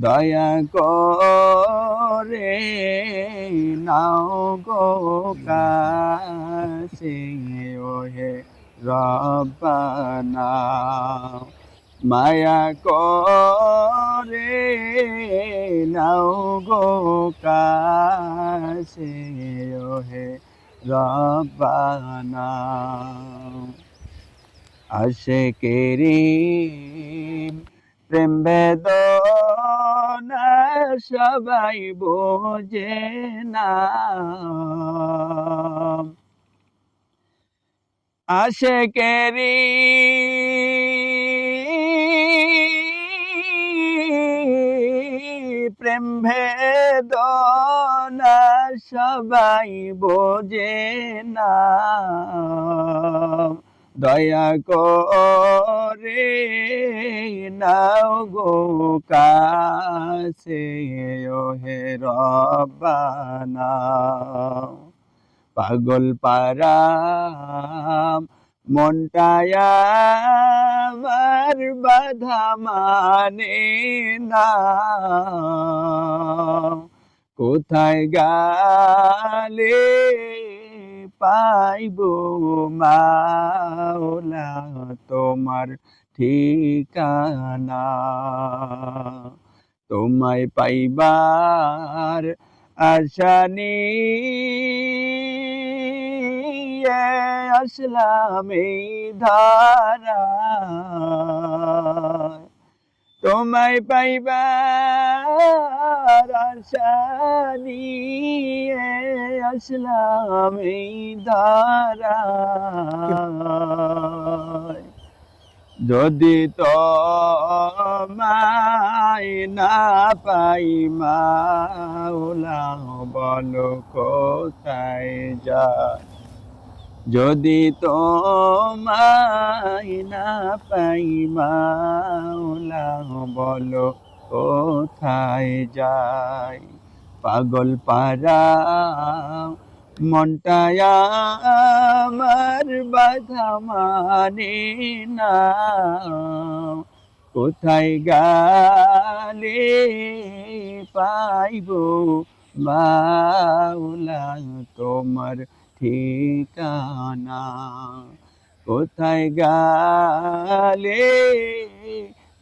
দয়া করে নাও গো কাছে ওহে রব্বানা। মায়া করে নাও গো কাছে ওহে রব্বানা। আশেকেরি প্রেম বেদনা সবাই বোঝে না। আশেকেরি প্রেম ভেদনা সবাই বোঝে না। দয়া করে নাও গো কাছে। রব্বানা। পাগল পারাম মনটায়া আমার বাধা মানে না। কোথায় গালে পাইব মাওলা তোমার ঠিকানা? তোমায় পাইবার আশা নিয়ে আসলাম এই ধারা তোমায় পাইবার আশা নিয়ে আসলাম এই ধারা যদি তো না পাই মাওলা বলো কোথায় যায়? যদি তো না পাই মাওলা বলো কোথায় যাই পাগল পারা মনটায়া আমার বাধা মানে না। কোথায় গালে পাইব মাওলা তোমার ঠিকানা? কোথায় গালে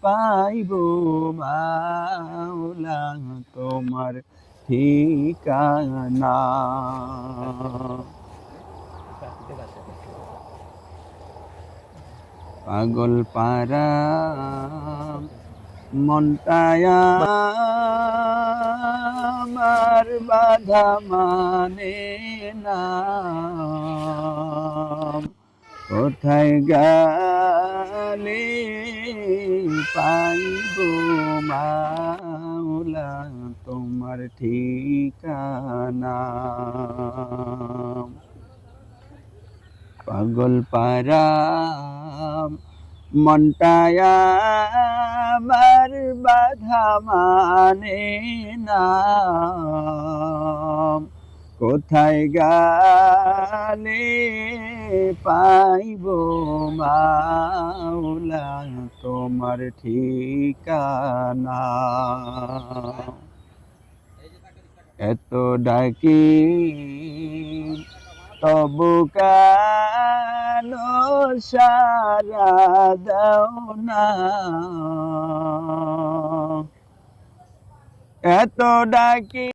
পাইব মাওলা তোমার ঠিকানা? পাগল পারা মনটায়া বাধা মানে না কোথায় গেলে পাইব মাওলা তোমার ঠিকানা? পাগল পারা মনটায়া বাধা মানে না কোথায় গালে পাইব মাওলা তোমার ঠিকানা? এত ডাকি তবু কেন সারা দাও না? এত ডাকি